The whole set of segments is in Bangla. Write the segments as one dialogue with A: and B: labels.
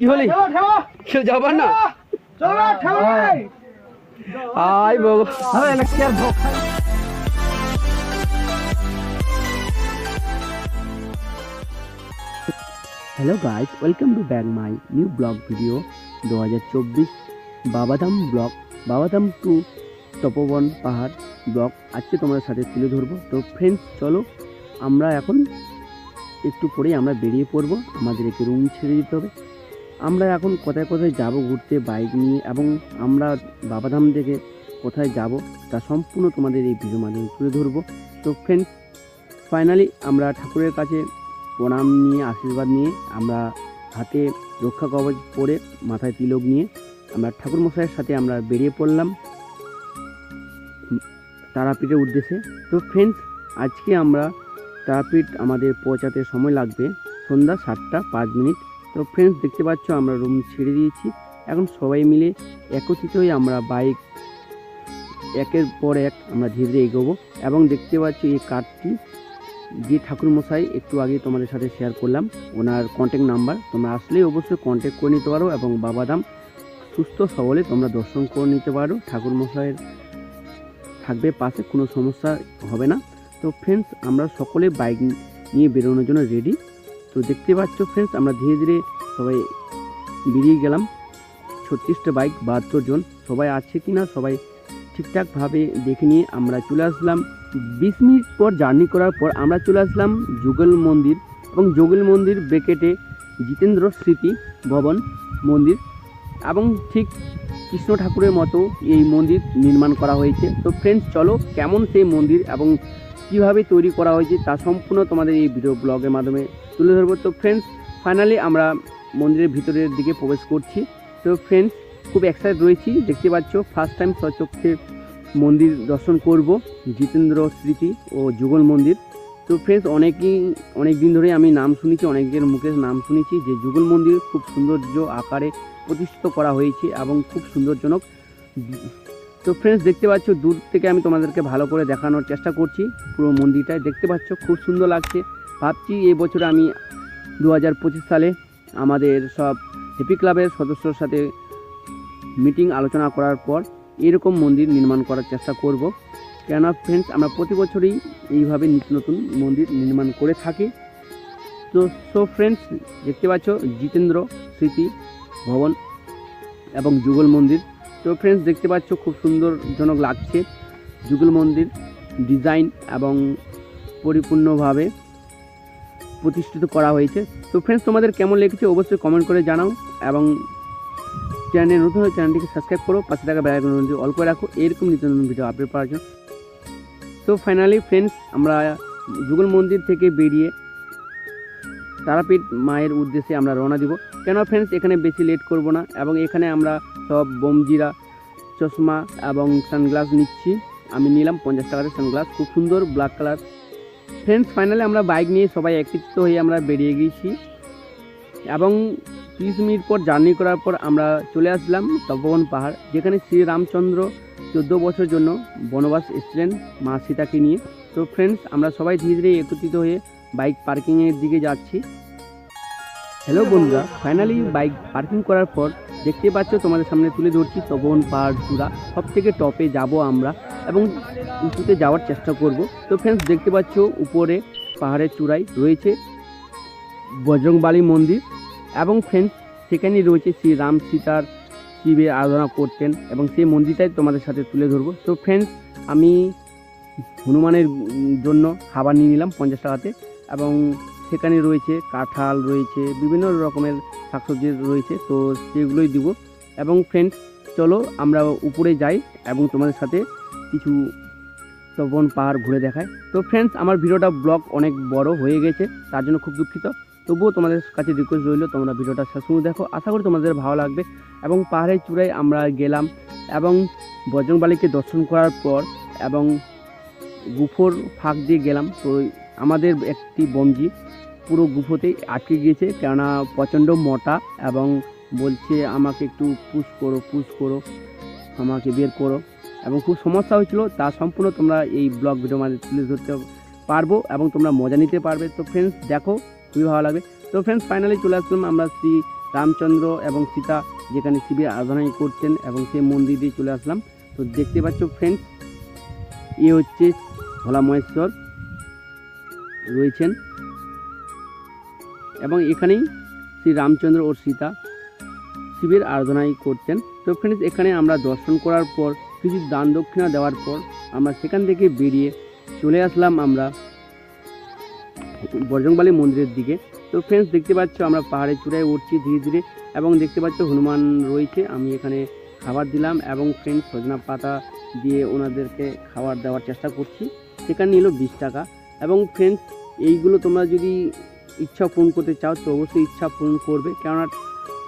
A: কি হলি? কেউ যাবার না? আই বাবু hello guys welcome to back my new blog video দু হাজার চব্বিশ বাবাধাম ব্লগ বাবাধাম টু তপবন পাহাড় ব্লগ। আজকে তোমাদের সাথে তুলে ধরবো। তো ফ্রেন্ডস চলো আমরা এখন একটু পরেই আমরা বেরিয়ে পড়ব। আমাদেরকে রুম ছেড়ে দিতে হবে। আমরা এখন কোথায় কোথায় যাব ঘুরতে বাইক নিয়ে এবং আমরা বাবাধাম থেকে কোথায় যাব, তা সম্পূর্ণ তোমাদের এই ভিডিও মাধ্যমে তুলে ধরবো। তো ফ্রেন্ডস ফাইনালি আমরা ঠাকুরের কাছে প্রণাম নিয়ে, আশীর্বাদ নিয়ে আমরা হাতে রক্ষা কবচ পরে মাথায় তিলক নিয়ে আমরা ঠাকুর মশাইয়ের সাথে আমরা বেরিয়ে পড়লাম তারাপীঠের উদ্দেশ্যে। তো ফ্রেন্ডস আজকে আমরা তারাপীঠ আমাদের পৌঁছাতে সময় লাগবে সন্ধ্যা সাতটা পাঁচ মিনিট। তো ফ্রেন্ডস দেখতে পাচ্ছ, আমরা রুম ছেড়ে দিয়েছি। এখন সবাই মিলে একত্রিত হয়ে আমরা বাইক একের পর এক আমরা ধীরে ধীরে এগোবো। এবং দেখতে পাচ্ছি, এই কার্ডটি যে ঠাকুরমশাই, একটু আগে তোমাদের সাথে শেয়ার করলাম, ওনার কন্ট্যাক্ট নাম্বার তোমরা আসলেই অবশ্যই কন্ট্যাক্ট করে নিতে পারো এবং বাবাদাম সুস্থ সবলে তোমরা দর্শন করে নিতে পারো। ঠাকুরমশাইয়ের থাকবে পাশে, কোনো সমস্যা হবে না। তো ফ্রেন্ডস আমরা সকলে বাইক নিয়ে বেরোনোর জন্য রেডি তো দেখতে পাচ্ছ ফ্রেন্ডস আমরা ধীরে ধীরে সবাই বেরিয়ে গেলাম। ছত্রিশটা বাইক, বাহাত্তর জন। সবাই আছে কি না সবাই ঠিকঠাকভাবে দেখে নিয়ে আমরা চলে আসলাম। বিশ মিনিট পর জার্নি করার পর আমরা চলে আসলাম যুগল মন্দির এবং যুগল মন্দির ব্রেকেটে জিতেন্দ্র স্মৃতি ভবন মন্দির এবং ঠিক কৃষ্ণ ঠাকুরের মতো এই মন্দির নির্মাণ করা হয়েছে। তো ফ্রেন্ডস চলো কেমন সেই মন্দির এবং কীভাবে তৈরি করা হয়েছে তা সম্পূর্ণ তোমাদের এই ভিডিও ব্লগের মাধ্যমে তুলে ধরবো। তো ফ্রেন্ডস ফাইনালি আমরা মন্দিরের ভিতরের দিকে প্রবেশ করছি। তো ফ্রেন্ডস খুব এক্সাইটেড রয়েছি। দেখতে পাচ্ছ ফার্স্ট টাইম স্বচক্ষে মন্দির দর্শন করব, জিতেন্দ্র স্মৃতি ও যুগল মন্দির। তো ফ্রেন্ডস অনেকই অনেক দিন ধরে আমি নাম শুনেছি, অনেকের মুখে নাম শুনেছি যে যুগল মন্দির খুব সৌন্দর্য আকারে প্রতিষ্ঠিত করা হয়েছে এবং খুব সুন্দরজনক তো ফ্রেন্ডস দেখতে পাচ্ছ, দূর থেকে আমি তোমাদেরকে ভালো করে দেখানোর চেষ্টা করছি। পুরো মন্দিরটায় দেখতে পাচ্ছ, খুব সুন্দর লাগছে। ভাবছি এই বছরে আমি দু হাজার পঁচিশ সালে আমাদের সব হ্যাপি ক্লাবের সদস্যর সাথে মিটিং আলোচনা করার পর এরকম মন্দির নির্মাণ করার চেষ্টা করব। কেননা ফ্রেন্ডস আমরা প্রতি বছরই এইভাবে নিত্য নতুন মন্দির নির্মাণ করে থাকি। তো সো ফ্রেন্ডস দেখতে পাচ্ছ, জিতেন্দ্র স্মৃতি ভবন এবং যুগল মন্দির। তো ফ্রেন্ডস দেখতে পাচ্ছ, খুব সুন্দরজনক লাগছে। যুগল মন্দির ডিজাইন এবং পরিপূর্ণভাবে প্রতিষ্ঠিত করা হয়েছে। তো ফ্রেন্ডস তোমাদের কেমন লেগেছে অবশ্যই কমেন্ট করে জানাও এবং চ্যানেলে নতুন হয়ে চ্যানেলটিকে সাবস্ক্রাইব করো। পাশে থাকা বেলাইকনটি অল করে রাখো। এরকম নিত্য নতুন ভিডিও আপলোড করার জন্য। তো ফাইনালি ফ্রেন্ডস আমরা যুগল মন্দির থেকে বেরিয়ে তারাপীঠ মায়ের উদ্দেশ্যে আমরা রওনা দিব। কেন ফ্রেন্ডস এখানে বেশি লেট করব না এবং এখানে আমরা সব বোমজিরা, চশমা এবং সানগ্লাস নিচ্ছি। আমি নিলাম পঞ্চাশ টাকার সানগ্লাস খুব সুন্দর ব্ল্যাক কালার ফ্রেন্ডস ফাইনালি আমরা বাইক নিয়ে সবাই একত্রিত হয়ে আমরা বেরিয়ে গিয়েছি। এবং তিরিশ মিনিট পর জার্নি করার পর আমরা চলে আসলাম তপবন পাহাড়, যেখানে শ্রী রামচন্দ্র চোদ্দ বছর জন্য বনবাস এসেছিলেন মা সীতাকে নিয়ে। তো ফ্রেন্ডস আমরা সবাই ধীরে ধীরে একত্রিত হয়ে বাইক পার্কিংয়ের দিকে যাচ্ছি। হ্যালো বন্ধুরা ফাইনালি বাইক পার্কিং করার পর দেখতে পাচ্ছ তোমাদের সামনে তুলে ধরছি তপবন পাহাড় চূড়া। সব থেকে টপে যাব আমরা এবং উঁচুতে যাওয়ার চেষ্টা করব। তো ফ্রেন্ডস দেখতে পাচ্ছ উপরে পাহাড়ের চূড়ায় রয়েছে বজরংবালী মন্দির এবং ফ্রেন্ডস সেখানেই রয়েছে শ্রী রাম সীতার শিবের আরাধনা করতেন এবং সেই মন্দিরটাই তোমাদের সাথে তুলে ধরবো। তো ফ্রেন্ডস আমি হনুমানের জন্য খাবার নিয়ে নিলাম পঞ্চাশ টাকাতে। এবং সেখানে রয়েছে কাঁঠাল রয়েছে, বিভিন্ন রকমের শাকসবজি রয়েছে, তো সেগুলোই দিব। এবং ফ্রেন্ডস চলো আমরা উপরে যাই এবং তোমাদের সাথে কিছু তপন পাহাড় ঘুরে দেখায় তো ফ্রেন্ডস আমার ভিডিওটা ব্লগ অনেক বড় হয়ে গেছে, তার জন্য খুব দুঃখিত। তবুও তোমাদের কাছে রিকোয়েস্ট রইল, তোমরা ভিডিওটা শেষ দেখো। আশা করি তোমাদের ভালো লাগবে। এবং পাহাড়ের চূড়ায় আমরা গেলাম এবং বজরংবালিকে দর্শন করার পর এবং গুফোর ফাঁক দিয়ে গেলাম। তো আমাদের একটি বঞ্জি পুরো গুফোতেই আটকে গিয়েছে, কেননা প্রচণ্ড মোটা এবং বলছে আমাকে একটু পুশ করো পুশ করো, আমাকে বের করো। এবং খুব সমস্যা হয়েছিল, তা সম্পূর্ণ তোমরা এই ব্লগ ভিডিওর মাঝে তুলে ধরতে পারব এবং তোমরা মজা নিতে পারবে। তো ফ্রেন্ডস দেখো, খুবই ভালো লাগবে। তো ফ্রেন্ডস ফাইনালি চলে আসলাম আমরা শ্রী রামচন্দ্র এবং সীতা, যেখানে শিবের আরাধনাই করতেন এবং সেই মন্দির দিয়ে চলে আসলাম। তো দেখতে পাচ্ছ ফ্রেন্ডস এ হচ্ছে ভোলা মহেশ্বর রয়েছেন এবং এখানেই শ্রী রামচন্দ্র ও সীতা শিবের আরাধনাই করতেন। তো ফ্রেন্ডস এখানে আমরা দর্শন করার পর, কিছু দান দক্ষিণা দেওয়ার পর আমরা সেখান থেকে বেরিয়ে চলে আসলাম আমরা বজরংবালী মন্দিরের দিকে। তো ফ্রেন্ডস দেখতে পাচ্ছ আমরা পাহাড়ের চূড়ায় উঠছি ধীরে ধীরে এবং দেখতে পাচ্ছ হনুমান রয়েছে। আমি এখানে খাবার দিলাম এবং ফ্রেন্ডস সজনা পাতা দিয়ে ওনাদেরকে খাবার দেওয়ার চেষ্টা করছি। সেখানে নিল বিশ টাকা। এবং ফ্রেন্ডস এইগুলো তোমরা যদি ইচ্ছা পূরণ করতে চাও, তো অবশ্যই ইচ্ছা পূরণ করবে। কেননা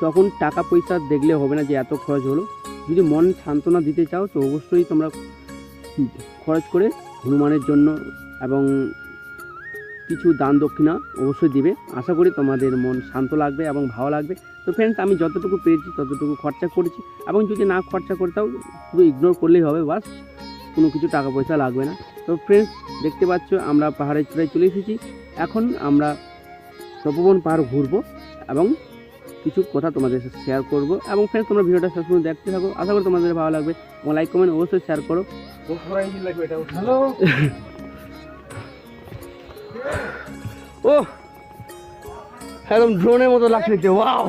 A: তখন টাকা পয়সা দেখলে হবে না যে এত খরচ হলো। যদি মন সান্ত্বনা দিতে চাও, তো অবশ্যই তোমরা খরচ করে হনুমানের জন্য এবং কিছু দান দক্ষিণা অবশ্যই দিবে। আশা করি তোমাদের মন শান্ত লাগবে এবং ভালো লাগবে। তো ফ্রেন্ডস আমি যতটুকু পেরেছি ততটুকু খরচা করেছি। এবং যদি না খরচা করতেও শুধু ইগনোর করলেই হবে, বাস। কোনো কিছু টাকা পয়সা লাগবে না। তো ফ্রেন্ডস দেখতে পাচ্ছ আমরা পাহাড়ের চূড়ায় চলে এসেছি। এখন আমরা তপবন পাহাড় ঘুরবো এবং কিছু কথা তোমাদের সাথে শেয়ার করব। এবং ফ্রেন্ডস তোমরা ভিডিওটা শেষ পর্যন্ত দেখতে থাকো। আশা করি তোমাদের ভালো লাগবে। এবং লাইক কমেন্ট অবশ্যই শেয়ার করো। ও একদম ড্রোনের মতো লাগছে
B: wow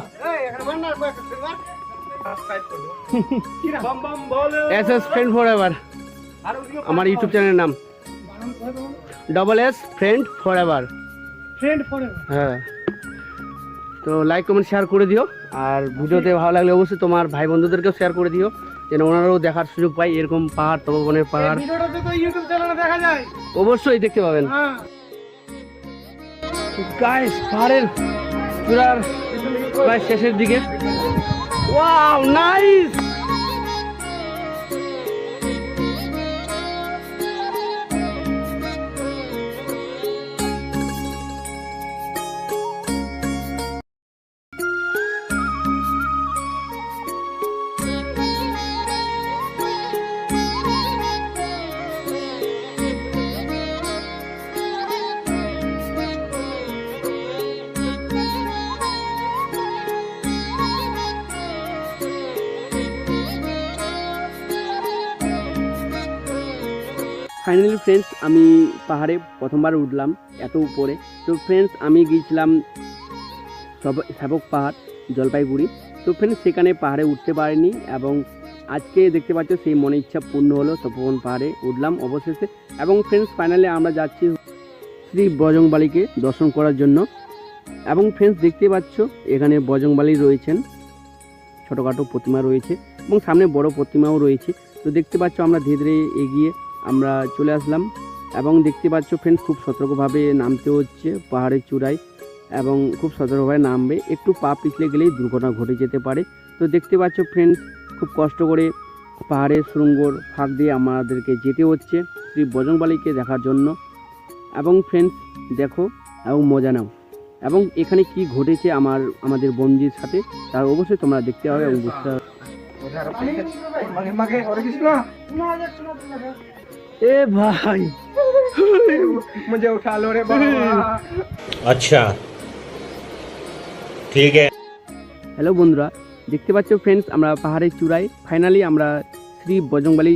A: S S friend for ever আমার ইউটিউব চ্যানেলের নাম। Double S friend for ever
B: friend forever
A: হ্যাঁ। তো লাইক কমেন্ট শেয়ার করে দিও। আর ভিডিওতে ভালো লাগলে অবশ্যই তোমার ভাই বন্ধুদেরকেও শেয়ার করে দিও। যেন ওনারাও দেখার সুযোগ পায়। এরকম পাহাড় তপবনের পাহাড়। অবশ্যই দেখতে পাবেন।
B: হ্যাঁ।
A: গাইস পাহাড়ের চূড়ার প্রায় শেষের দিকে। ওয়াও নাইস ফাইনালি ফ্রেন্ডস আমি পাহাড়ে প্রথমবার উঠলাম এত উপরে। তো ফ্রেন্ডস আমি গিয়েছিলাম সাবক পাহাড়, জলপাইগুড়ি। তো ফ্রেন্ডস সেখানে পাহাড়ে উঠতে পারিনি এবং আজকে দেখতে পাচ্ছ সেই মনে ইচ্ছা পূর্ণ হলো তপবন পাহাড়ে উঠলাম অবশেষে। এবং ফ্রেন্ডস ফাইনালি আমরা যাচ্ছি শ্রী বজংবালিকে দর্শন করার জন্য। এবং ফ্রেন্ডস দেখতে পাচ্ছ এখানে বজংবালি রয়েছেন। ছোটোখাটো প্রতিমা রয়েছে এবং সামনে বড় প্রতিমাও রয়েছে। তো দেখতে পাচ্ছ আমরা ধীরে ধীরে এগিয়ে আমরা চলে আসলাম। এবং দেখতে পাচ্ছ ফ্রেন্ডস খুব সতর্কভাবে নামতে হচ্ছে পাহাড়ের চূড়ায় এবং খুব সতর্কভাবে নামবে। একটু পা পিছলে গেলেই দুর্ঘটনা ঘটে যেতে পারে। তো দেখতে পাচ্ছ ফ্রেন্ডস খুব কষ্ট করে পাহাড়ের শৃঙ্গর ফাঁক দিয়ে আমাদেরকে যেতে হচ্ছে শ্রী বজরংবালিকে দেখার জন্য। এবং ফ্রেন্ডস দেখো এবং মজা নাও। এবং এখানে কি ঘটেছে আমার, আমাদের বন্ধুর সাথে, তার অবশ্যই তোমরা দেখতে হবে এবং বুঝতে হবে। এ ভাই
B: मुझे उठा लो रे बाबा
C: अच्छा ठीक है
A: হ্যালো বন্ধুরা দেখতে পাচ্ছ ফ্রেন্ডস আমরা পাহাড়ের চূড়ায় ফাইনালি আমরা শ্রী বজরংবালি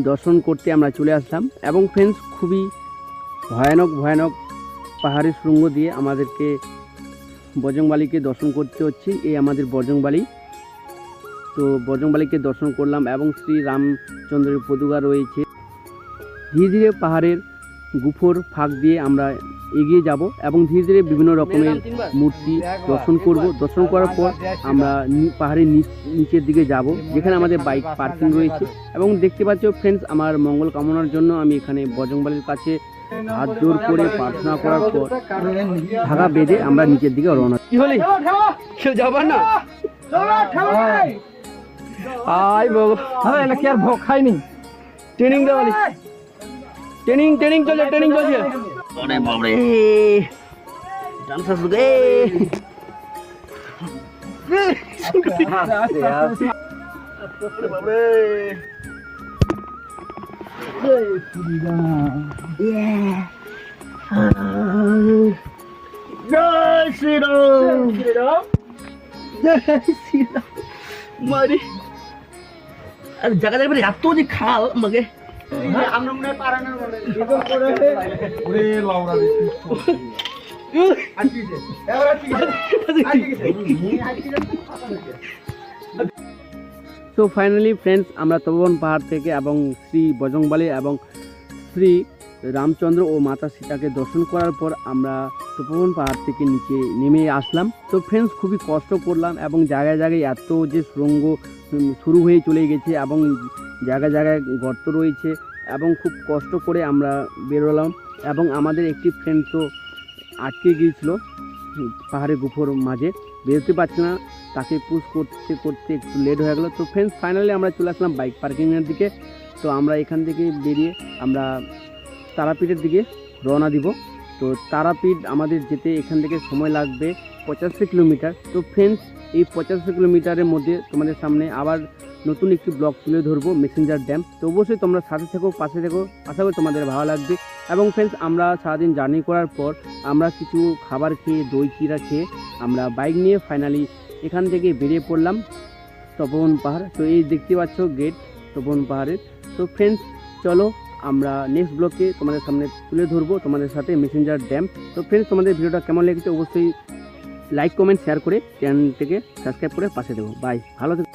A: দর্শন করতে আমরা চলে আসলাম এবং ফ্রেন্ডস খুবই ভয়ানক ভয়ানক পাহাড়ের শৃঙ্গ দিয়ে আমাদেরকে বজরংবালিকে দর্শন করতে হচ্ছে এই আমাদের বজরংবালি তো বজরংবালিকে দর্শন করলাম এবং শ্রী রামচন্দ্রের পদুগা রয়েছে ধীরে ধীরে পাহাড়ের গুফোর ফাঁক দিয়ে আমরা এগিয়ে যাব এবং ধীরে ধীরে বিভিন্ন রকমের মূর্তি দর্শন করব। দর্শন করার পর আমরা নি- পাহাড়ের নিচ- নিচের দিকে যাব যেখানে আমাদের বাইক পার্কিং রয়েছে। এবং দেখতে পাচ্ছ ফ্রেন্ডস আমার মঙ্গল কামনার জন্য আমি এখানে বজরংবালির কাছে হাত জোর করে প্রার্থনা করার পর ধাগা বেঁধে আমরা নিচের দিকে রওনা কি হলি? কেউ যাবার না? আয় বাবা।
B: হ্যাঁ এটা কি আর ভোগ খাইনি।
A: ট্রেনিং দেওয়ালি ট্রেনিং ট্রেনিং চলছে ট্রেনিং চলছে। ওরে বাবরে ডান্স শুরু এ। জয় শ্রীরাম। মারি। আর জায়গা জায়গা এত যে খাল আমাকে। সো ফাইনালি ফ্রেন্ডস আমরা তপবন পাহাড় থেকে এবং শ্রী বজংবালি এবং শ্রী রামচন্দ্র ও মাতা সীতাকে দর্শন করার পর আমরা তপবন পাহাড় থেকে নিচে নেমে আসলাম। তো ফ্রেন্ডস খুবই কষ্ট করলাম এবং জায়গায় জায়গায় এত যে সুরঙ্গ শুরু হয়ে চলে গেছে এবং জায়গায় জায়গায় গর্ত রয়েছে এবং খুব কষ্ট করে আমরা বেরোলাম এবং আমাদের একটি ফ্রেন্ড তো আটকে গিয়েছিল উম, পাহাড়ের গুফোর মাঝে। বেরোতে পারছে না তাকে পুশ করতে করতে একটু লেট হয়ে গেলো। তো ফ্রেন্ডস ফাইনালি আমরা চলে আসলাম বাইক পার্কিংয়ের দিকে। তো আমরা এখান থেকে বেরিয়ে আমরা তারাপীঠের দিকে রওনা দিব। তো তারাপীঠ আমাদের যেতে এখান থেকে সময় লাগবে পঁচাশি কিলোমিটার। তো ফ্রেন্ডস এই পঁচাশি কিলোমিটারের মধ্যে তোমাদের সামনে আবার নতুন একটি ব্লগ তুলে ধরবো মেসেঞ্জার ড্যাম তো অবশ্যই তোমরা সাথে থেকো, পাশে থেকো। আশা করি তোমাদের ভালো লাগবে। এবং ফ্রেন্ডস আমরা সারাদিন জার্নি করার পর আমরা কিছু খাবার খেয়ে, দই চিরা খেয়ে আমরা বাইক নিয়ে ফাইনালি এখান থেকে বেরিয়ে পড়লাম তপবন পাহাড়। তো এই দেখতে পাচ্ছ গেট তপবন পাহাড়ের। তো ফ্রেন্ডস চলো আমরা নেক্সট ব্লকে তোমাদের সামনে তুলে ধরবো তোমাদের সাথে মেসেঞ্জার ড্যাম তো ফ্রেন্ডস তোমাদের ভিডিওটা কেমন লেগেছে অবশ্যই লাইক কমেন্ট শেয়ার করে চ্যানেলটিকে সাবস্ক্রাইব করে পাশে দেবো বাই ভালো থেকো।